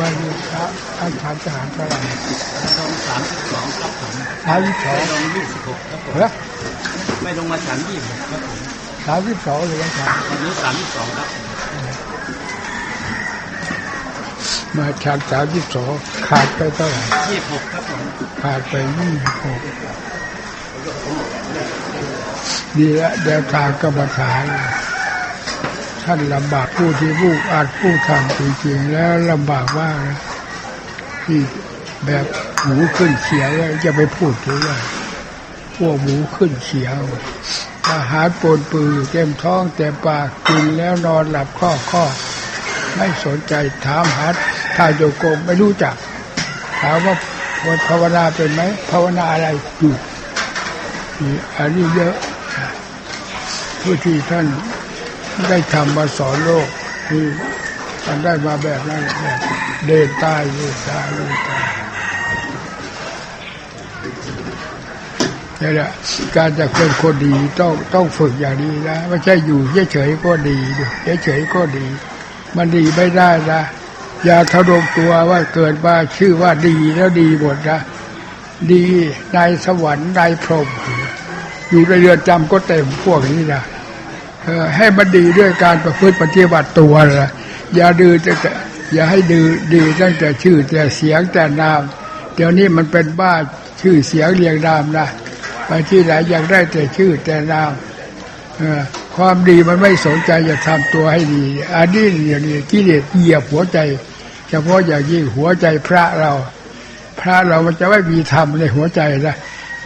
วันนี้พระท่านทานทหารเท่าไหร่ลงสามสิบสองครับผมสามสิบสอไม่งลงยี่สิบหกครับผมไม่ลงมาฉันยี่สิบหกครับผมสามสิบสองหรือยังไงวันนี้สามสิบสองครับมาฉันสามสิบสองขาดไปเท่าไหร่ยี่สิบหกครับผมขาดไปยี่สิบหกดีละเดี๋ยวทางกรรมฐาน ท่านลำบากผู้ที่ผู้อาจผู้ทำจริงๆแล้วลำบากมากนะที่แบบหมูขึ้นเขียวแล้วจะไปพูดถึงว่าพวกหมูขึ้นเขียวอาหารปนปือเต็มท้องเต็มปากกินแล้วนอนหลับข้อข้อไม่สนใจถามหาทายโยโกไม่รู้จัก ถามว่าภาวนาเป็นไหมภาวนาอะไรอยู่อันนี้เยอะผู้ที่ท่าน ได้ทำมาสอนโลกคือท่านได้มาแบบนั้นแบบเดินตายเดินตายเดินตายนี่แหละการจะเป็นคนดีต้องต้องฝึกอย่างนี้นะไม่ใช่อยู่เฉยๆก็ดีเฉยๆก็ดี มันดีไม่ได้นะอย่าทะดงตัวว่าเกิดมาชื่อว่าดีแล้วดีหมดนะดีในสวรรค์ในพรหมอยู่ในเรือนจำก็เต็มพวกนี้นะ ให้มันดีด้วยการประพฤติปฏิบัติตัวนะอย่าดื้อแต่อย่าให้ดื้อดีตั้งแต่ชื่อแต่เสียงแต่นาม เดี๋ยวนี้มันเป็นบ้าชื่อเสียงเรียงนามนะไปที่ไหนอยากได้แต่ชื่อแต่นามออความดีมันไม่สนใจจะทำตัวให้ดีอันนี้อย่างนี้กิเลสเหยียบหัวใจ เฉพาะอย่างยิ่งหัวใจพระเรา พระเรามันจะไม่มีธรรมในหัวใจนะ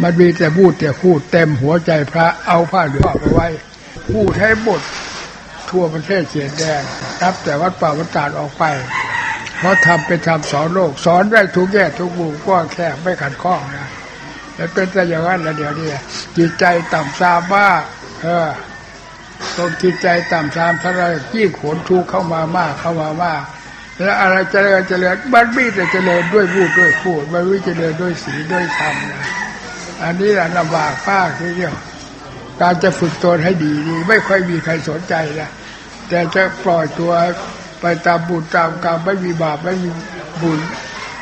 มันมีแต่พูดแต่พูดเต็มหัวใจพระเอาผ้าเหลืองเอาไว้ พูดให้หมดทั่วประเทศเสียแดงนับแต่วัดป่าวัดตาดออกไป เพราะทำเป็นธรรมสอนโลก สอนได้ทุกแง่ทุกมุมกว้างแคบไม่ขัดข้องนะแล้วเป็นแต่อย่างนั้นแล้วเดี๋ยวนี้จิตใจต่ำซามมากเออตรงจิตใจต่ำซามเท่าไรยิ่งขนทุกเข้ามามากเข้ามามากแล้วอะไรเจริญเจริญมันมีแต่เจริญด้วยพูดด้วยพูดมันไม่เจริญด้วยสีด้วยธรรมนะอันนี้แหละลำบากมากทีเดียว การจะฝึกตนให้ดีนี่ไม่ค่อยมีใครสนใจนะแต่จะปล่อยตัวไปตามบุญตามกรรมไม่มีบาปไม่มีบุญ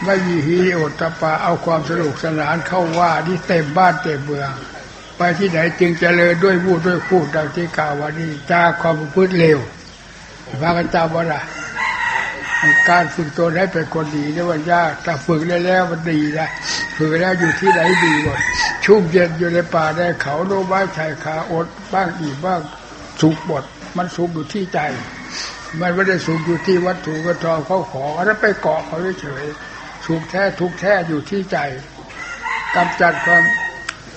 ไม่มีฮีโอตตปาเอาความสนุกสนานเข้าว่าที่เต็มบ้านเต็มเมือง ไปที่ไหนจึงเจริญด้วยพูดด้วยพูดดังที่กล่าววันนี้จากความพฤติเลวพระกันจำว่าล่ะ การฝึกตนให้เป็นคนดีนี่มันยากแต่ฝึกได้แล้วมันดีนะฝึกแล้วอยู่ที่ไหนดีหมดชุ่มเย็นอยู่ในป่าในเขาโนไม้ชายคาอดบ้างอีกบ้างสุกหมดมันสุกอยู่ที่ใจ มันไม่ได้สุกอยู่ที่วัตถุกระทองเขาขอแล้วไปเกาะเขาเฉยสุกแท้ทุกแท้อยู่ที่ใจกำจัดความ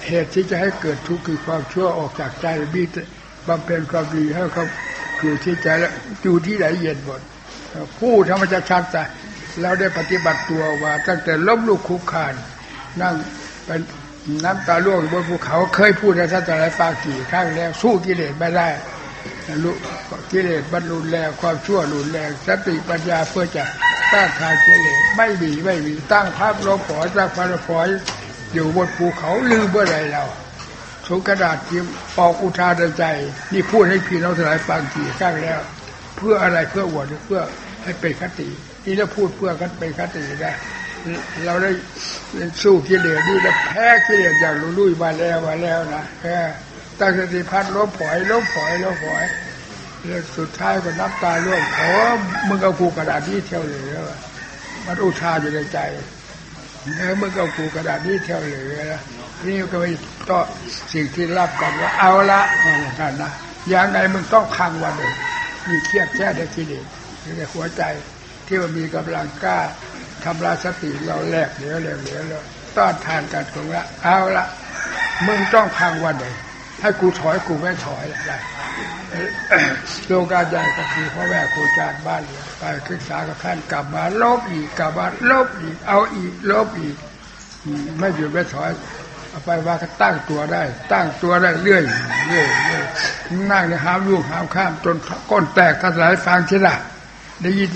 เหตุที่จะให้เกิดทุกข์คือความชั่วออกจากใจบีบำเพ็ญความดีให้เขาอยู่ที่ใจแล้วอยู่ที่ไหนเย็นหมด ผู้ธรรมชาติแต่เราได้ปฏิบัติตัวว่า ตั้งแต่ล้มลุกคุกคาน นั่งเป็นน้ำตาล่วงบนภูเขาเคยพูดในท่านแต่หลายปากี่ครั้งแล้ว สู้กิเลสไม่ได้ลุกิเลสบรรลุนแรงความชั่วรุนแรงสติปัญญาเพื่อจะต้านทานกิเลสไม่มีไม่มีตั้งภาพลบฝอยตั้งพระฝอยอยู่บนภูเขาลืมเมื่อไรเราสูงกระดาษพิมพ์ปอกอุทานใจ นี่พูดให้พี่น้องทั้งหลายฟังกี่ครั้งแล้ว เพื่ออะไรเพื่ออวดเพื่อ ให้เป็นคตินี่เราพูดเพื่อกันเป็นคติได้เราได้สู้กิเลสนี่แล้แพ้กิเลสอย่างลุลุยมาแล้วมาแล้วนะแพ้ตั้งสติพัดลบผอยลบผอยลบผอยแล้วสุดท้ายก็นับตาล่วงโอ้มึงเอากูกระดาษนี้เที่ยวเลยแล้วมันอุทานอยู่ในใจเออมึงเอากูกระดาษนี้เที่ยวเลยนะนี่ก็ไปต่อสิ่งที่รับกันว่าเอาละนั่นนะอย่างไรมึงต้องคังวันหนึ่งมีเครียดแค่ได้กิเลส ในหัวใจที่มันมีกำลังกล้าทำลายสติเราแหลกเหลวเหลวเหลวแล้วต้านทานกันตรงละเอาละมึงต้องพังวันไหนให้กูถอยกูไม่ถอยอะไรโลกาใหญ่ก็คือพ่อแม่ครูอาจารย์บ้านไปศึกษากับท่านกลับมาลบอีกกลับมาลบอีก เอาอีกลบอีก ไม่หยุดไม่ถอยเอาไปว่าก็ตั้งตัวได้ ตั้งตัวได้เรื่อยเรื่อยเรื่อยนั่งในหามลูกห้ามข้ามจนก้นแตกทั้งหลายฟังใช่ไหม ได้ยิน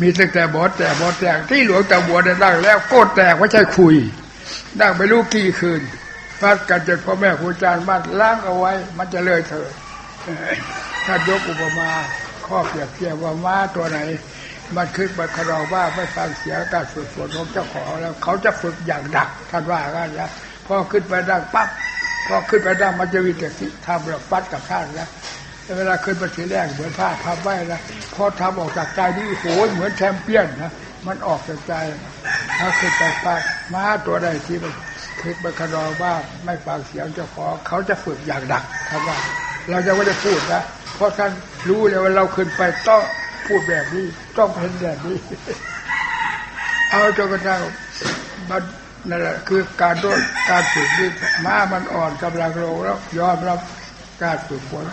มีตั้งแต่บอสแต่บอสแตกที่หลวงตาบัวได้ตั้งแล้วโก้นแตกไม่ใช่คุยนั่งไปลูกกี่คืนฟัดกันจนพ่อแม่ครูอาจารย์บ้านล้างเอาไว้ มันจะเลยเถิดถ้ายกอุปมาข้อเปรียบเทียบว่าม้าตัวไหน มันขึ้นมาคารองว่าไม่ฟังเสียงการฝึกฝนของเจ้าของแล้ว เขาจะฝึกอย่างดักท่านว่ากันนะพอขึ้นไปดังปั๊บพอขึ้นไปดังมันจะมีแต่ที่ทำแบบฟัดกับท่านนะแต่ เวลาขึ้นไปทีแรกเหมือนผ้าพับไว้นะพอทำออกจากใจนี่โหยเหมือนแชมเปี้ยนนะมันออกจากใจถ้าขึ้นไปปั๊บม้าตัวใดที่มันขึ้นไปคารองว่าไม่ฟังเสียงเจ้าของเขาจะฝึกอย่างดักท่านว่า เราจะไม่ได้พูดนะเพราะท่านรู้เลยว่าเราขึ้นไปต้องพูดแบบนี้ต้องเป็นแบบนี้ เอาจนกระทั่งมันนั่นแหละคือการโดนการฝึกนี่ม้ามันอ่อนกำลังลงแล้วยอมรับ การฝึกฝน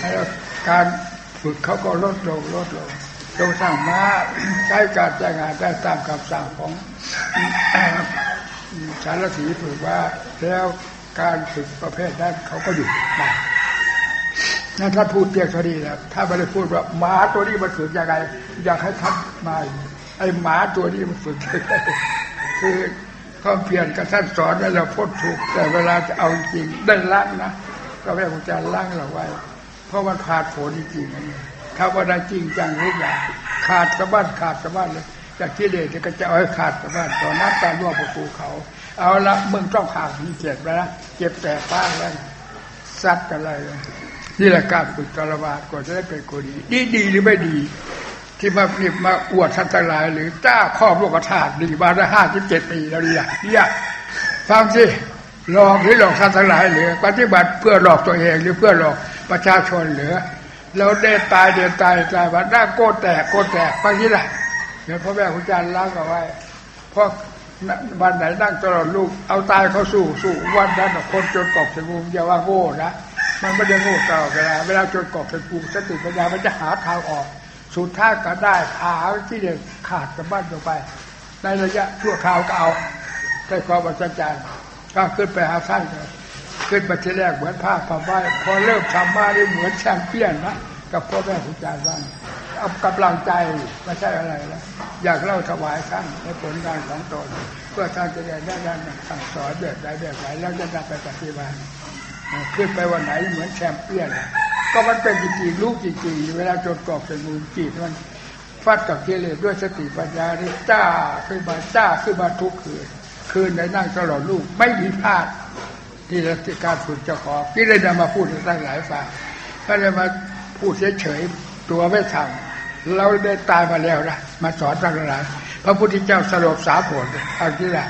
แล้วการฝึกเขาก็ลดลงลดลงจนกระทั่งม้าใช้การจ้งงานได้ตามคำสั่งของสารสีฝึกว่าแล้วการฝึกประเภทนั้นเขาก็หยุดได้นั่นท่านพูดเพียงเท่านี้นะถ้าไม่ได้พูดว่าหมาตัวนี้มันฝึกยังไงอยากให้ท่านมาไอ้หมาตัวนี้มันฝึกคือความเพียรกับท่านสอนให้เราพ้นทุกข์แต่เวลาจะเอาจริงได้ละนะ ก็แม่ครูอาจารย์ล่างเราไว้ เพราะมันขาดผลจริงๆนนี้ถ้าว่าได้จริงจังทุกอย่างขาดสะบั้นขาดสะบั้นเลยจากที่เด็กก็จะเอาให้ขาดสะบั้นต่อน้ำตาล่วงประตูเขา เอาละมึงต้องขาดมีเจ็บแล้วนะเจ็บแต่ป้างแล้วซัดกันเลยนี่แหละการฝึกกรวาดกว่าจะได้เป็นคนดีดีดีหรือไม่ดี ที่มาพิบมาอวดท่านทั้งหลาย หรือจ้าครอบโลกธาตุดีมาได้ห้าสิบเจ็ดปีแล้วเนี่ยเนี่ยฟังสิ หลอกหรือหลอกท่านทั้งหลายหรือปฏิบัติเพื่อหลอกตัวเองหรือเพื่อหลอกประชาชนหรือเราเดินตายเดินตายตายวันหน้าโกแตกโกแตกไปนี่แหละเดี๋ยวพ่อแม่ครูอาจารย์ล้างเอาไว้เพราะวันไหนนั่งตลอดลูกเอาตายเขาสู้สู้วันนั้นคนจนกอบสงูอย่าว่าโง่นะมันไม่ได้โง่ตลอดเวลาเวลาจนกอบเป็นภูมิสติปัญญามันจะหาทางออก สุดท้ายก็ได้ขาที่เด็ขาดกับบ้านลงไป ในระยะชั่วคราวก็เอาได้ความอัศจรรย์ ก็ขึ้นไปหาท่านเลยขึ้นไปทีแรกเหมือนผ้าผ้าใบพอเริ่มทำมาได้เหมือนแชมเปี้ยนนะกับพ่อแม่ครูอาจารย์บ้างเอากำลังใจไม่ใช่อะไรแล้วอยากเล่าถวายท่านในผลงานของตนเพื่อท่านจะได้ได้ด้านสั่งสอนแบบใดแบบไหนแล้วจะนำไปปฏิบัติขึ้นไปวันไหนเหมือนแชมเปี้ยนก็มันเป็นจริงๆรู้จริงๆเวลาจดกรอบใส่มือจีบมันฟัดกับกิเลสด้วยสติปัญญานี่จ้าขึ้นมาจ้าขึ้นมาทุกคืน คืนในนั่งตลอดลูกไม่มีพลาดที่รัติการฝึกเจ้าของที่เลยนำมาพูดตั้งหลายฝ่ายถ้าจะมาพูดเฉยๆตัวไม่ทำเราได้ตายมาแล้วนะมาสอนตั้งหลายพระพุทธเจ้าสลบสาผลอันที่แหละ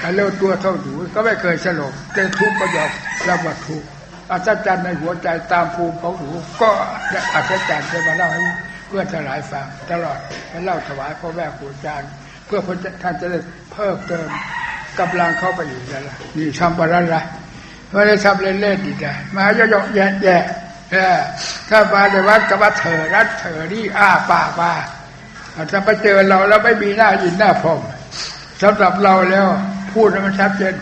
แต่เร็วตัวเท่าหนูก็ไม่เคยสลบเจอทุกข์ก็ยอมรับว่าทุกข์อัศจรรย์ในหัวใจตามภูมิของหนูก็อัศจรรย์จะมาเล่าให้เพื่อนทั้งหลายฟังตลอดมาเล่าถวายพ่อแม่ครูอาจารย์ เพื่อท่านจะได้เพิ่มเติม กำลังเข้าไปอีกแล้วล่ะนี่ทำบารันละไม่ได้ทำเล่นๆอีกแล้วมาเยอะๆแยะๆเออถ้ามาในวัดก็ว่าเถอรัดเถอนี่อ้าปากมาถ้าไปเจอเราแล้วไม่มีหน้ายินหน้าพรมสำหรับเราแล้วพูดให้มันชัดเจน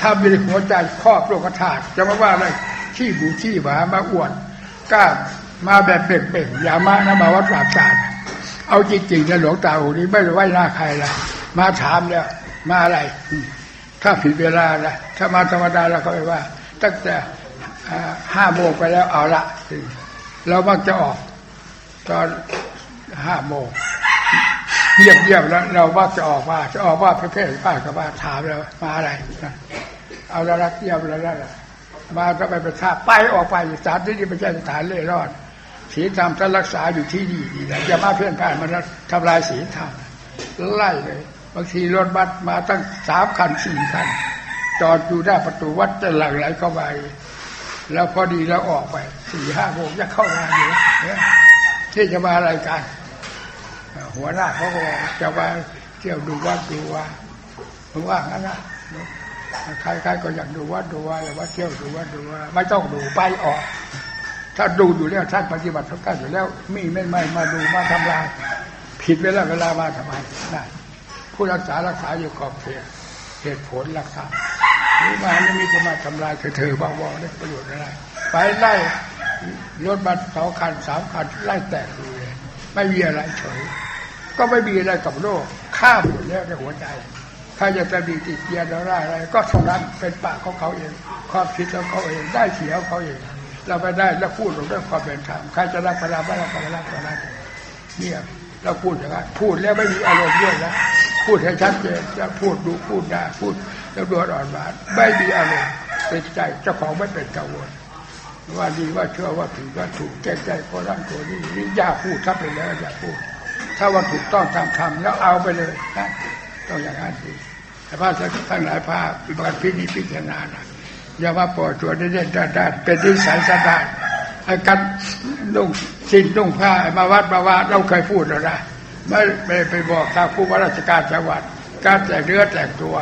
ถ้ามีหัวใจครอบโลกธาตุจะมาว่าอะไรที่บูที่หวามาอวดกล้ามาแบบเป่งๆอย่ามานะมาวัดปราบศาสตร์เอาจริงๆนะหลวงตาหูนี้ไม่ได้ไหวหน้าใครละมาถามแล้ว มาอะไร ถ้าผิดเวลาละถ้ามาธรรมดาเราก็ไม่ว่า ตั้งแต่ห้าโมงไปแล้วเอาละเรามักจะออก ตอนห้าโมงเงียบเงียบแล้ว เราว่าจะออกมาจะออกว่าประเภทป้ากับป้าถามแล้วมาอะไรเอาละรักเงียบแล้วละมาก็ไปประทับไปออกไปสถานที่นี่ไม่ใช่สถานเล่ร่อนศีลธรรมท่านรักษาอยู่ที่นี่ดีนะอย่ามาเพื่อนผ่านมันทำลายศีลธรรมไล่เลยางทีรถบัสมาตั้งสามคันสี่คัน จอดอยู่หน้าประตูวัดจะหลั่งไหลเข้าไปแล้วพอดีแล้วออกไปสี่ห้าโมงจะเข้างาอยู่ที่จะมาอะไรกันหัวหน้าเขาก็บอจะมาเที่ยวดูวัดดูว่าผมว่างั้นนะใครๆก็อยากดูวัดดูว่าอย่ว่าเที่ยวดูวัดดูว่าไม่ต้องดูไปออก ถ้าดูอยู่แล้วท่านปฏิบัติทุกท่านอยู่แล้ว มีไม่ไม่มาดูมาทำลายผิดเวลาเวลามาทำไมนะ ผู้รักษารักษาอยู่ขอบเขตเหตุผลรักษาหรือมาไม่มีคนมาทำลายเธอบ้าว่าได้ประโยชน์อะไรไปไล่รถบัสสองคันสามคันไล่แตกเลยไม่มีอะไรเฉยก็ไม่มีอะไรกับโลกข้ามหมดแล้วในหัวใจถ้าจะจะดีติดเกียร์อะไรอะไร ก็เท่านั้นเป็นปากของเขาเอง ความคิดของเขาเองได้เสียเขาเอง เราไปได้แล้วพูดลงด้วยความเป็นธรรมใครจะรักก็รักไม่รักก็ไม่รักก็รักเนี่ย เราพูดอย่างนั้นพูดแล้วไม่มีอารมณ์ด้วยนะพูดให้ชัดเจนจะพูดดูพูดได้พูดแล้วดวอ่อนหวานไม่มีอารมณ์เป็นใจเจ้าของไม่เป็นกังวลว่าดีว่าเชื่อว่าผิดว่าถูกแก้ใจเพราะร่างตัวนี้นี่ย่าพูดทับไปแล้วอย่าพูด ถ้าว่าถูกต้องตามธรรมแล้วเอาไปเลยนะต้องอย่างนั้นสิแต่พระทั้งหลายพระปฏิบัติพินิจพิจารณานะอย่าว่าปล่อยตัวได้ได้ได้ได้เป็นนิสัยสดาน ไอ้กันนุ่งสิ้นนุ่งผ้ามาวัดมาว่าเราเคยพูดแล้วนะไม่ไม่ไปบอกทางผู้ว่าราชการจังหวัด การแต่งเนื้อแต่งตัว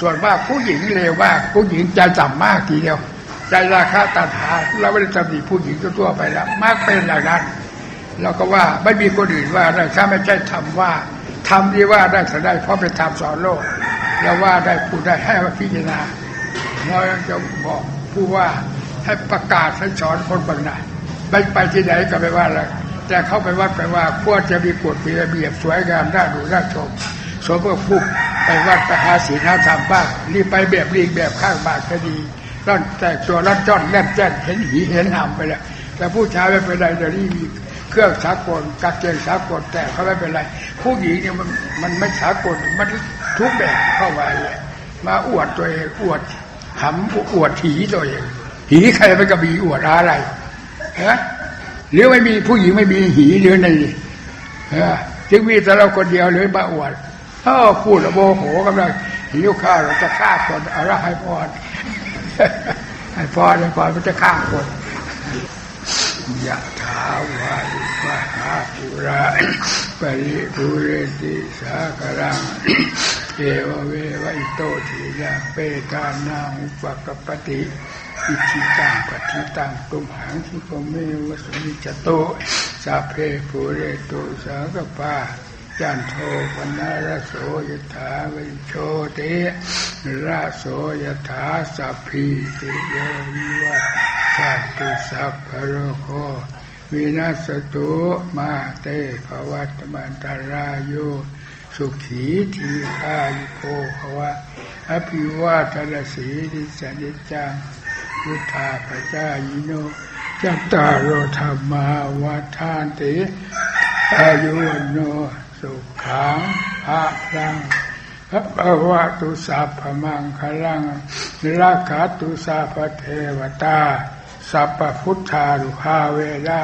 ส่วนมากผู้หญิงเลวมากผู้หญิงใจต่ำมากทีเดียว ใจราคาตันหาเราไม่ได้ตำหนิผู้หญิงทั่วไปแล้วมากเป็นอย่างนั้นเราก็ว่าไม่มีคนอื่นว่าได้ถ้าไม่ใช่ทำว่าทำดีว่าได้จะได้เพราะเป็นธรรมสอนโลกเราว่าได้พูดได้ให้พิจารณาเรายังจะบอกผู้ว่า ให้ประกาศให้สอนคนบางนาไปไปที่ไหนก็ไม่ว่าอะไรแต่เข้าไปวัดไปว่าพวกจะมีกฎมีระเบียบสวยงามน่าดูน่าชมสมพื่อผู้ไปวัดไปหาศีลหาธรรมบ้างรีบไปแบบรีบแบบข้างบาทก็ดีร่อนแต่ตัวร่อนจ้อนแน่นแจ้นเห็นหีเห็นหำไปแล้วแต่ผู้ชายไม่เป็นไรเดี๋ยวนี้มีเครื่องสากลกางเกงสากลแต่เขาไม่เป็นไร ผู้หญิงเนี่ยมันมันไม่สากลมันทุกแบบเข้าไปมาอวดตัวเองอวดหำอวดถีตัวเอง หีใครไปกระบี่อวดอะไรฮะหรือไม่มีผู้หญิงไม่มีหีหรือในจึงมีแต่เราคนเดียวเลยมาอวดถ้าพูดโมโหกำลังหิวข้าวเราจะฆ่าคนเอาละให้พรให้พรให้พรมันจะฆ่าคนยะถาวาริวะหาปุราปริปุเรติสากรัง เอวเววอิโตทิยาเปตานังอุปกปปติอิจิตังปฏิตังตุมหังคิปเมวะสมิจโตสัพเพปุเรโตสากปาจันโทปนารโสยถาวิโชติราโสยถาสัพพิติโยวิวัตสัตตุสัพพะโรโควินัสตุมาเตภวัตมันตรายโย สุขีทีอายุโกภวะอภิวาทนสีดิสนิจังพุทธาปจายโนจัตตารโอธรรมาวัฏานติอายุวันโนสุขังภะลังพระภวะตุสัพพมังคลังราคาตุสัพเทวตา สัพพุทธารุภาเวระ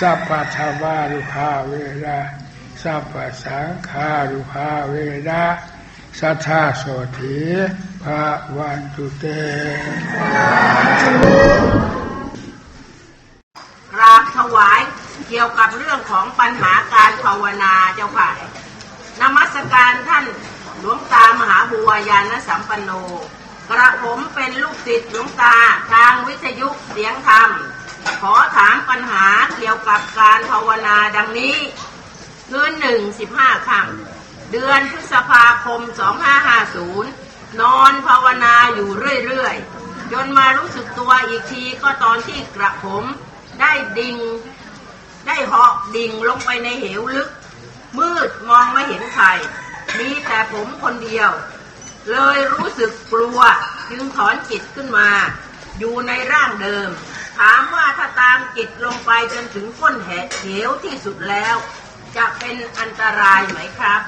สัพพทวารุภาเวระ สัพพสังฆารุภาเวระสัทธาโสธีภาวันตุเตกราบถวายเกี่ยวกับเรื่องของปัญหาการภาวนาเจ้าค่ะนมัสการท่านหลวงตามหาบัวยานสัมปันโน กระผมเป็นลูกศิษย์หลวงตาทางวิทยุเสียงธรรม ขอถามปัญหาเกี่ยวกับการภาวนาดังนี้ คืนหนึ่งสิบห้าค่ำเดือนพฤษภาคม 2550 นอนภาวนาอยู่เรื่อยๆ จนมารู้สึกตัวอีกทีก็ตอนที่กระผมได้ดิ่งได้เหาะดิ่งลงไปในเหวลึก มืดมองไม่เห็นใคร มีแต่ผมคนเดียว เลยรู้สึกกลัวจึงถอนจิตขึ้นมา อยู่ในร่างเดิม ถามว่าถ้าตามจิตลงไปจนถึงก้นแหเหวที่สุดแล้ว จะเป็นอันตรายไหมครับ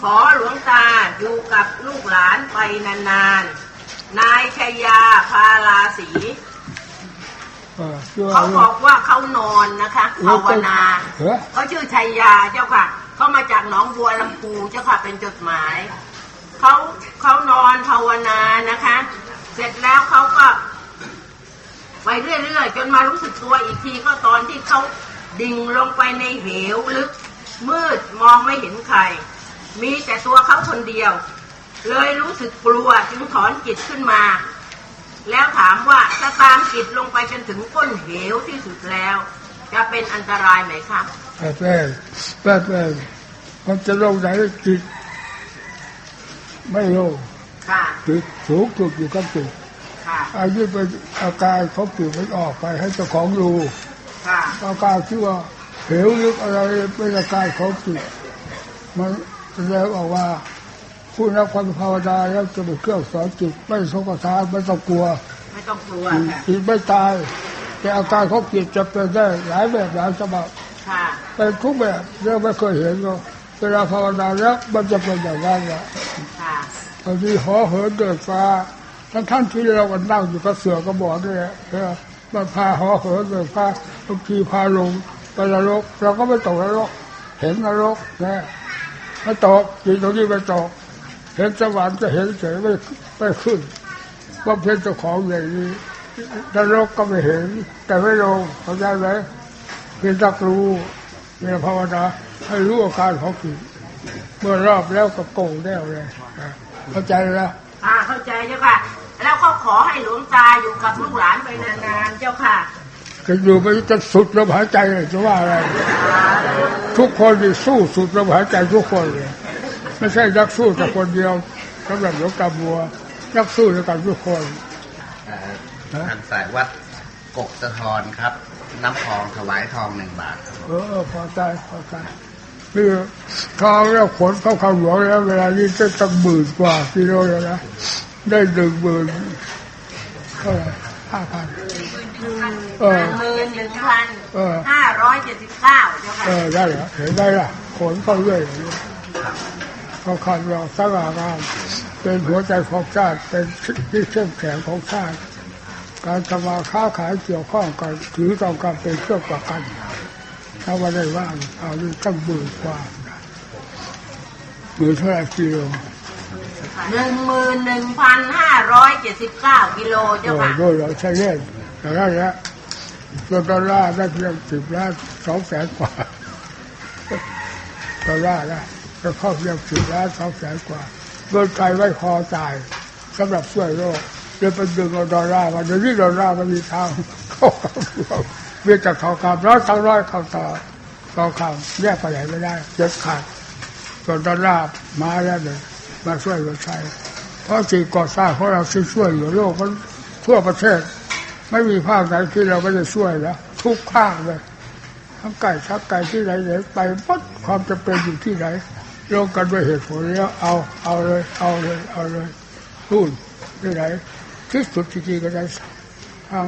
ขอหลวงตาอยู่กับลูกหลานไปนานๆ นายชยาพาลาสีเออชื่อเขาอะไรบอกว่าเขานอนนะคะภาวนาเฮ้ยเขาชื่อชัยยาเจ้าค่ะเขามาจากหนองบัวลำพูเจ้าค่ะเป็นจดหมายเขาเขานอนภาวนานะคะ เสร็จแล้วเขาก็ไปเรื่อยๆจนมารู้สึกตัวอีกทีก็ตอนที่เขาดิ่งลงไปในเหวลึก มืดมองไม่เห็นใคร มีแต่ตัวเขาคนเดียว เลยรู้สึกกลัวจึงถอนจิตขึ้นมา แล้วถามว่าถ้าตามจิตลงไปจนถึงก้นเหวที่สุดแล้ว จะเป็นอันตรายไหมครับแปดแปดแปดแปดมันจะลงไหนจิต ไม่ลงค่ะจิตสูงสุดอยู่กับจิตค่ะอายุเป็นอาการของจิตมันออกไปให้เจ้าของดูค่ะอาการที่ว่า เหวลึกอะไรเป็นอาการของจิตมันแสดงออกว่าผู้นักความภาวนาแล้วจะเป็นเครื่องสอนจิตไม่สงสารไม่ต้องกลัว ไม่ต้องกลัวค่ะจิตไม่ตาย แต่อาการของจิตจะเป็นได้หลายแบบหลายฉบับค่ะเป็นทุกแบบเราไม่เคยเห็นหรอกเวลาภาวนาแล้วมันจะเป็นอย่างนั้นแหละค่ะบางทีหอเหินเดินฟ้าทั้งท่านที่เราก็นั่งอยู่กับเสือก็บอกด้วยเออมันพาหอเหินเดินฟ้าบางทีพาลง ไปนรกเราก็ไม่ตกนรก เห็นนรกนะไม่ตกอยู่ตรงนี้ไม่ตก เห็นสวรรค์ก็เห็นเฉยไม่ไม่ขึ้นว่าเพ็นเจ้าของอย่างนี้นรกก็ไม่เห็น แต่ไม่ลงเข้าใจไหมเพียงตักรู้เนี่ยภาวนาให้รู้อาการของจิตเมื่อรอบแล้วก็โกงแล้วเลยเข้าใจแล้วอ่าเข้าใจเจ้าค่ะ แล้วก็ขอให้หลวงตาอยู่กับลูกหลานไปนานๆเจ้าค่ะ จะอยู่ไปจะสุดลมหายใจเลยจะว่าอะไร ทุกคนนี่สู้สุดลมหายใจทุกคนเลยไม่ใช่นักสู้แต่คนเดียวสำหรับหลวงตาบัวนักสู้ด้วยกันทุกคนเอ่อทางสายวัดกกสะทอนครับ น้ำทองถวายทองหนึ่งบาทครับเออเออพอใจพอใจนี่ทองแล้วขนเข้าเขาหลวงแล้ว เวลานี้จะตั้งหมื่นกว่ากิโลแล้วนะได้หนึ่งหมื่นเท่าไหร่ห้าพัน เออหมื่นหนึ่งพันเออห้าร้อยเจ็ดสิบเก้าเจ้าค่ะเออได้เหรอเห็นได้ล่ะขนเข้าเรื่อยอย่างนี้เขาขันเราสง่างามเป็นหัวใจของชาติเป็นที่เข้มแข็งของชาติ การทำมาค้าขายเกี่ยวข้องกันถือต้องการเป็นเครื่องประกันถ้าว่าได้ว่างเอานี่ตั้งหมื่นกว่าหมื่นเท่าไหร่กิโลหนึ่งหมื่นหนึ่งพันห้าร้อยเจ็ดสิบเก้ากิโลโอ้เจ้าค่ะโหเราใช้เล่นแต่ได้แล้ว ตัวดอลลาร์ได้เพียงสิบล้านสองแสนกว่าดอลลาร์นะก็เข้าเพียงสิบล้านสองแสนกว่าเงินไทยไว้คอจ่ายสำหรับช่วยโลกเดี๋ยวไปดึงเอาดอลลาร์มาเดี๋ยวนี้ดอลลาร์มันมีทางเข้าเข้ามีแต่ทองคำร้อยทั้งร้อยเข้าต่อทองคำแยกไปไหนไม่ได้เจ็ดขาดส่วนดอลลาร์มาแล้วเลยมาช่วยเราใช้เพราะสิ่งก่อสร้างของเราที่ช่วยเหลือโลกทั่วประเทศ ไม่มีภาคไหนที่เราไม่ได้ช่วยแล้วทุกภาคเลยทั้งไก่ชักไก่ที่ไหนไหนไปปั๊บความจำเป็นอยู่ที่ไหนลงกันด้วยเหตุผลแล้วเอาเอาเลย เอาเลย เอาเลยรุ่นที่ไหนที่สุดจริงๆก็ได้ทาง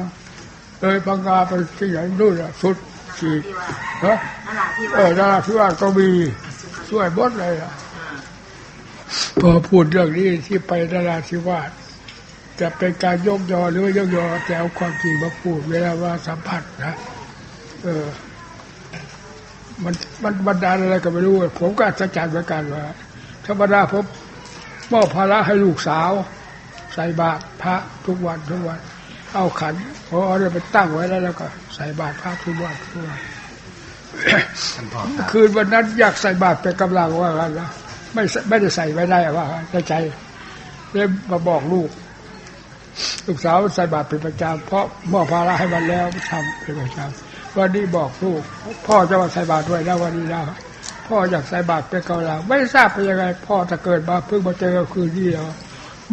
เลยบางงาไปที่ไหนนู่นสุดขีดที่ว่าเนะนั่นแหละที่เอว่าอนาราธิวาสก็มีช่วยหมดเลยอะพอพูดเรื่องนี้ที่ไปนาราธิวาส จะเป็นการยกยอหรือไม่ยกยอแต่เอาความจริงมาพูดเวลาว่าสัมผัสนะเออ มันมันบรรดาลอะไรก็ไม่รู้ผมก็อัศจรรย์เหมือนกันว่าธรรมดาผมมอบภาระให้ลูกสาว ใส่บาตรพระทุกวันทุกวัน เอาขันพอเอาเรื่องไปตั้งไว้แล้วแล้วก็ ใส่บาตรพระทุกวันทุกวันท่านพ่อครับคืนวันนั้นอยากใส่บาตรเป็นกำลังว่ากันนะไม่ใส่ไม่ได้ใส่ไม่ได้ว่างั้นในใจเลยมาบอกลูก ลูกสาวใส่บาตรเป็นประจำเพราะมอบภาระให้มันแล้วทำเป็นประจำวันนี้บอกลูก พ่อจะมาใส่บาตรด้วยนะวันนี้นะพ่ออยากใส่บาตรเป็นกำลังไม่ทราบเป็นยังไง พ่อจะเกิดมาเพิ่งมาเจอคืนนี้แล้ว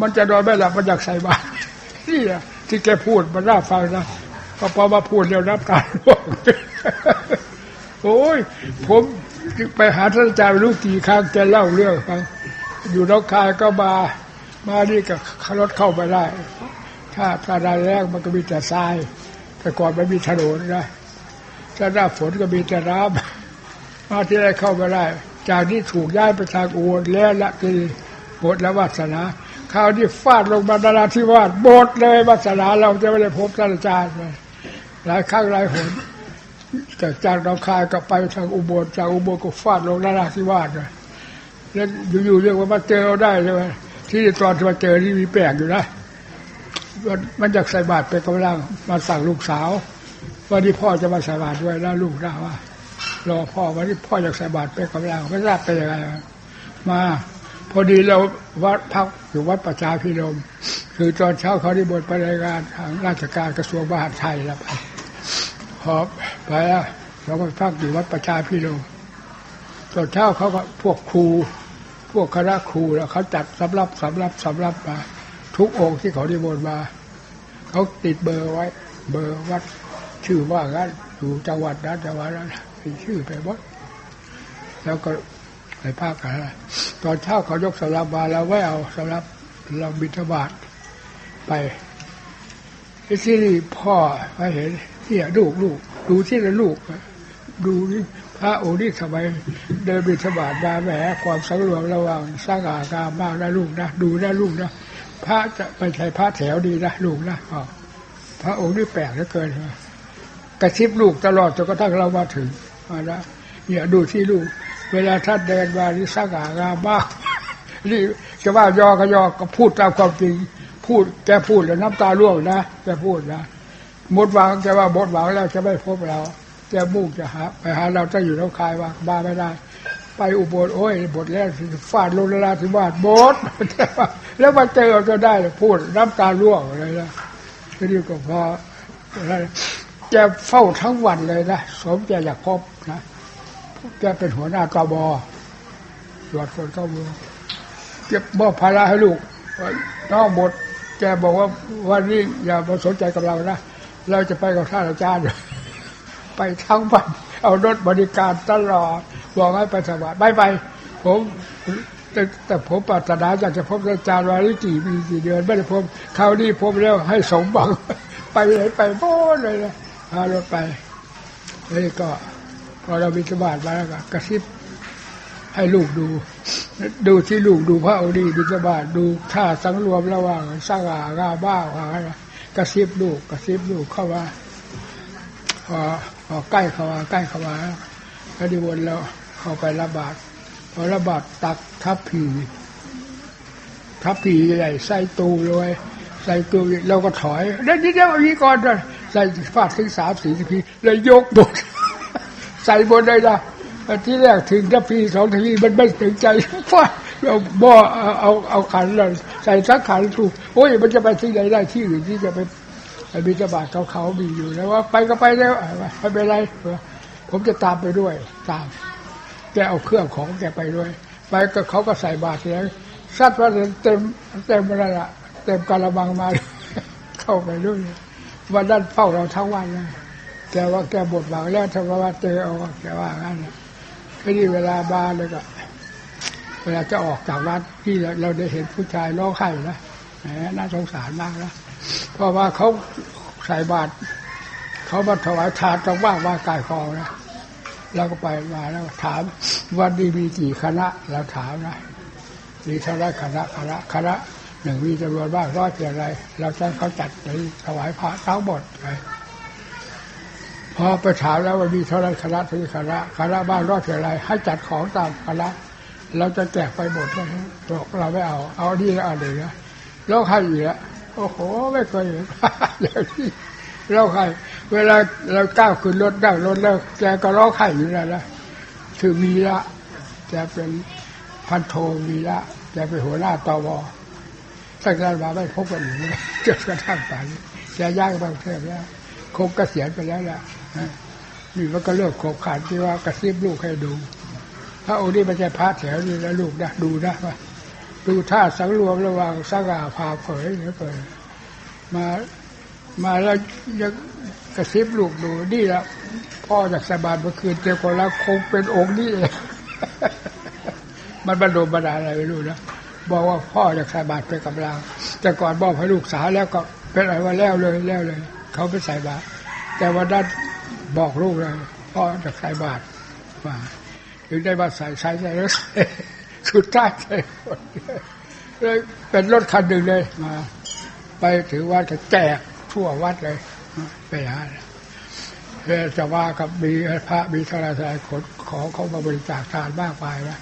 มันจะนอนไม่หลับมันอยากใส่บาตรนี่แหละที่แกพูดมันน่าฟังนะพอพอมาพูดเดี๋ยวนับการร่วงโอ้ย ผมไปหาท่านอาจารย์รู้กี่ครั้งแกเล่าเรื่องฟังอยู่นองคายก็มา มานี่กับรถเข้าไปได้ ถ้าถ้าด้แรกมันก็มีแต่ทราย แต่ก่อนไม่มีถนนนะถ้าหน้าฝนก็มีแต่น้ำมาที่ไรเข้าไปได้ จากที่ถูกย้ายไปทางอุบลแล้วละทีหมดแล้ววาสนาคราวนี้ฟาดลงมาดาราที่วาดหมดเลยวาสนาเราจะไม่ได้พบท่านอาจารย์เลยหลายครั้งหลายหนจากจากหนองคายก็ไปทางอุบลจากอุบลก็ฟาดลงนราธิวาสเลยแล้วอยู่ๆเรียกว่ามาเจอเราได้ใช่ไหม ที่ตอนมาเจอนี่มีแปลกอยู่นะมันมันอยากใส่บาตรเป็นกำลังมาสั่งลูกสาววันนี้พ่อจะมาใส่บาตรด้วยแล้วลูกนะว่ารอพ่อวันนี้พ่ออยากใส่บาตรเป็นกำลังไม่ทราบเป็นยังไงมาพอดีเราวัดพักอยู่วัดประชาพิรมคือตอนเช้าเขาได้บทปรายงานทางราชการกระทรวงมหาดไทยแล้วไปหอบไปแล้วเราก็พักอยู่วัดประชาพิรมตอนเช้าเขาก็พวกครู พวกคณะครูแล้วเขาจัดสำรับสำรับสำรับมาทุกองค์ที่เขาได้บนมาเขาติดเบอร์ไว้ เบอร์วัด ชื่อว่างั้นอยู่จังหวัดนั้นจังหวัดนั้นมีชื่อไปหมดแล้วก็ไปภาคกันตอนเช้าเขายกสำรับมาเราไม่เอาสำรับเราบิณฑบาตไปที่นี่พ่อมาเห็นเนี่ยลูกลูกดูที่ละลูก ดูนี่ พระองค์นี่ทำไมเดินบิณฑบาตมาแหมความสังรวมระหว่างสร้างอากามากนะลูกนะดูนะลูกนะพระจะไม่ใช่พระแถวดีนะลูกนะพระองค์นี่แปลกเหลือเกินกระซิบลูกตลอดจนกระทั่งเรามาถึงเอาละเนี่ยดูที่ลูก เวลาท่านเดินมานี่สง่างามมากนี่จะว่ายอก็ยอก็พูดตามความจริง พูดแกพูดแล้วน้ำตาร่วงนะแกพูดนะหมดหวังแกว่าหมดหวังแล้วจะไม่พบเรา แกมุ่งจะหาไปหาเราจะอยู่น้องคายว่าบ้าไม่ได้ ไปอุบลโอ้ยบทแรกฟาดลงนราธิวาสบดแล้วมาเจอจะได้พูดน้ำตาร่วงเลยนะทีนี้ก็พอแกเฝ้าทั้งวันเลยนะสมแกอยากพบนะแกเป็นหัวหน้ากบตรวจคนเข้าเมืองเก็บมอบภาระให้ลูกน้องหมดแกบอกว่าวันนี้อย่ามาสนใจกับเรานะ เราจะไปกับท่านอาจารย์ ไปทั้งวันเอารถบริการตลอดบอกให้ไปสวัสดิ์ไม่ไป ผมแต่แต่ผมปรารถนาอยากจะพบอาจารย์วันนี้กี่ปีกี่เดือน ไม่ได้พบคราวนี้พบแล้วให้สมหวัง ไปไหนไปโบ้เลยนะพารถไปแล้วก็ พอเราบิณฑบาตมาแล้วก็กระซิบให้ลูกดู ดูที่ลูกดูพระอดีบิณฑบาตดูท่าสังรวมระหว่างสง่างาบ้าอะไรกระซิบลูกกระซิบลูกเข้ามาพอพอใกล้เข้ามาใกล้เข้ามาแล้วดีวนเราเข้าไประบาดพอระบาดตักทับผีทับผีใหญ่ใส่ตูเลยใส่ตูเราก็ถอยเดี๋ยวเดี๋ยวเดี๋ยวเอย่างนี้ก่อนใส่ฟาดถึงสามสี่ทีเลยยกบทใส่บนเลยนะที่แรกถึงทัพพีสองทัพพีมันไม่ถึงใจฟาดเราบ่อเอาเอาขันเลยใส่สักขันถูกโอ้ยมันจะไปที่ไหนได้ที่อื่นที่จะไป ไปบิณฑบาตเขาเขามีอยู่แล้วว่าไปก็ไปแล้วไม่เป็นไรผมจะตามไปด้วย ตามแกเอาเครื่องของแกไปด้วย ไปก็เขาก็ใส่บาตรแล้วซัดว่าเต็มเต็มอะไรละเต็มกะละมังมา เข้าไปด้วยวันนั้นเฝ้าเราทั้งวันเลยแกว่าแกบทหวังแล้วทำว่าเจอเอาแกว่างั้นนะทีนี้เวลาบานเลยก็เวลาจะออกจากวัดที่เราเราได้เห็นผู้ชายร้องไห้นะแหมน่าสงสารมากนะ เพราะว่าเขาใส่บาตรเขามาถวายทานตรงว่างว่ากายคอนะเราก็ไปมาแล้วถามวันนี้มีกี่คณะเราถามนะมีเท่าไรคณะคณะคณะหนึ่งมีจำนวนมากร้อยเพียงไรเราจะเขาจัดในถวายพระทั้งหมดเลยพอไปถามแล้วว่ามีเท่าไรคณะที่คณะคณะบ้านร้อยเพียงไรให้จัดของตามคณะเราจะแจกไปหมดเลยบอกเราไม่เอา เอาดีแล้วเอาเลยนะแล้วใครอีกแล้ว โอ้โห ไม่เคยเห็นอย่างนี้แล้วใครเวลาเราก้าวขึ้นรถนั่งรถแล้วแกก็ร้องไห้อยู่แล้วนะคือมีละแกเป็นพันโทมีละแกเป็นหัวหน้าตวตั้งแต่มาไม่พบกันอยู่เลยจนกระทั่งป่านนี้แกย้ายไปกรุงเทพแล้วคงเกษียณไปแล้วละนะนี่มันก็เลิกขบขันที่ว่ากระซิบลูกให้ดูพระองค์นี่ม่ใช่พระแถวนี่นะลูกนะดูนะว่า ดูท่าสังรวมระหว่างสง่าผ่าเผยเหลือเกินมามาแล้วยังกระซิบลูกดูนี่ละพ่อจากสบายเมื่อคืนเจอคนแล้วคงเป็นองค์นี้เองมันบรรดบรรดาอะไรไม่รู้นะบอกว่าพ่อจากสบายไปกับเราแต่ก่อนบอกให้ลูกสาวแล้วก็เป็นอะไรว่าแล้วเลยแล้วเลย เขาไปใส่บาตรแต่วันนั้นบอกลูกเลยพ่อจากใส่บาตรมาถึงได้มาใส่ใส่ใส่แล้ว สุดท้ายใส่หมดเลยเป็นรถคันหนึ่งเลยมา ไปถือวัดก็แจกทั่ววัดเลยไปหาเพื่อจะว่ากับมีพระมีธราชายขนของเขามาบริจาคทานมากมายนะ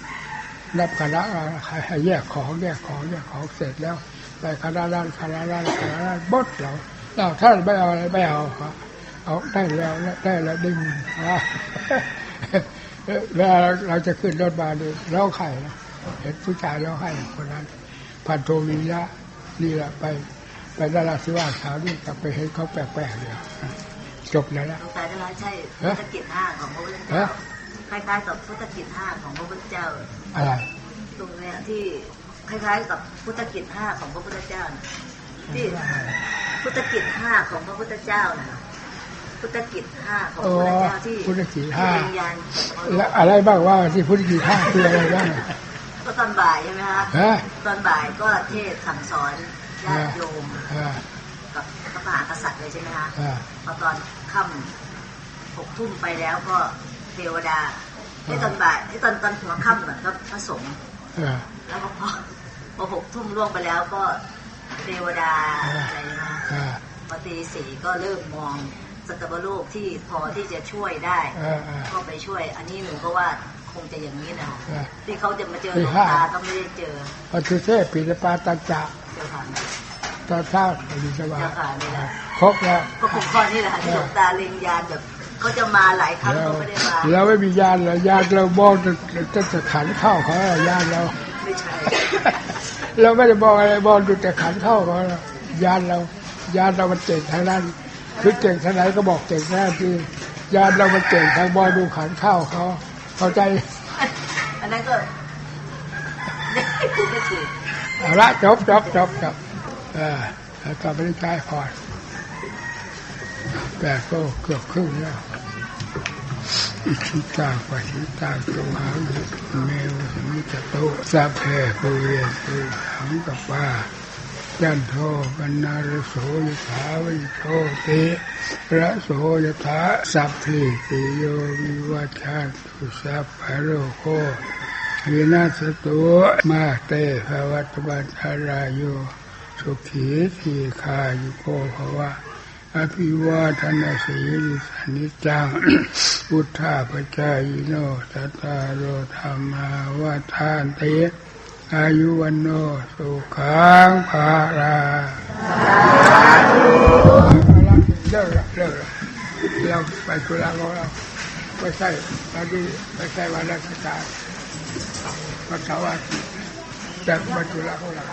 นับคณะให้แยกของแยกของแยกของเสร็จแล้ว ไปคณะนั้นคณะนั้นคณะนั้นบดเราเราท่านไม่เอาอะไรไม่เอาครับเอาได้แล้วได้แล้วได้เงินอะเวลาเราจะขึ้นรถมาดูเล่าไข่นะ เห็นผู้ชายเล่าไข่คนนั้นพันโทวิยะนี่แหละไป ไปนราธิวาสขาวนี่กลับไปเห็นเขาแปลกๆเลยจบแล้วละสายละใช่พุทธกิจห้าของพระพุทธเอ๊ะเจ้าคล้ายๆกับพุทธกิจห้าของพระพุทธเจ้า อะไรตรงเนี้ยที่คล้ายๆกับพุทธกิจห้าของพระพุทธเจ้าน่ะที่พุทธกิจห้าของพระพุทธเจ้าน่ะพุทธกิจห้าของพโอ้ระพุทธเจ้าที่พุทธกิจห้าที่วิญญาณแล้วอะไรบ้างว่าที่พุทธกิจห้าคืออะไรบ้าง ก็ตอนบ่ายใช่ไหมคะฮะตอนบ่ายก็เทศน์สั่งสอนญาติโยมอ่ากับพระมหากษัตริย์เลยใช่ไหมคะอ่าพอตอนค่ำหกทุ่มไปแล้วก็เทวดาที่ตอนบ่ายที่ตอนตอนหัวค่ำก่อนก็พระสงฆ์เออแล้วก็พอพอหกทุ่มล่วงไปแล้วก็เทวดาอะไรนะเออพอตีสี่ก็เริ่มมองสัตวโลกที่พอที่จะช่วยได้เออเออก็ไปช่วย อันนี้หนูก็ว่า คงจะอย่างนี้นะเออที่เขาจะมาเจอตีหลวงห้าตาก็ไม่ได้เจอปฏิเสธปิดปาตัญจะเจ้าค่ะตอนเช้าปฏิสวาเจ้าค่ะนี่แหละครบแล้วก็คงข้อนี้แหละที่หลวงตาเล็งยานแบบเขาจะมาหลายครั้งแล้วก็ไม่ได้มาเราไม่มีญาณเลยญาณเราบอกจะจะขันเข้าเขาอะญาณเราไม่ใช่เราไม่ได้บอกอะไรบอกดูแต่ขันเข้าเขาอะญาณเราญาณเรามันเก่งทางนั้นคือเก่งทางไหนก็บอกเก่งทางนั้นที่ญาณเรามันเก่งทางบอดูขันเข้าเขา เข้าใจ อันนั้นก็พูดไม่ถูกเอาละจบจบจบจบเออแล้วต่อไปนี้ใช้พอดแต่ก็เกือบครึ่งแล้วอิชิตังปะชิตังตุหังเมวสมิจโตสัพเพปุเรตุหังกปา จันโทปนารโสยถาวิโชติระโสยถาสัพพิติโยวิวัชชันตุสัพพะโรโควินาศตุมาเตภวัตบันทารายโยสุขีทีคายุโกภวะอภิวาทนาสีริสานิจังพุทธาปจายโนตัตตาโอธรรมาวาทานเต อายุวันโนสุขังภาราสาธุเลิกละเลิกละเราไปคุระของเราไม่ใช่ตอนนี้ไม่ใช่วันราชการวันเสาร์อาทิตย์แต่มาธุระของเรา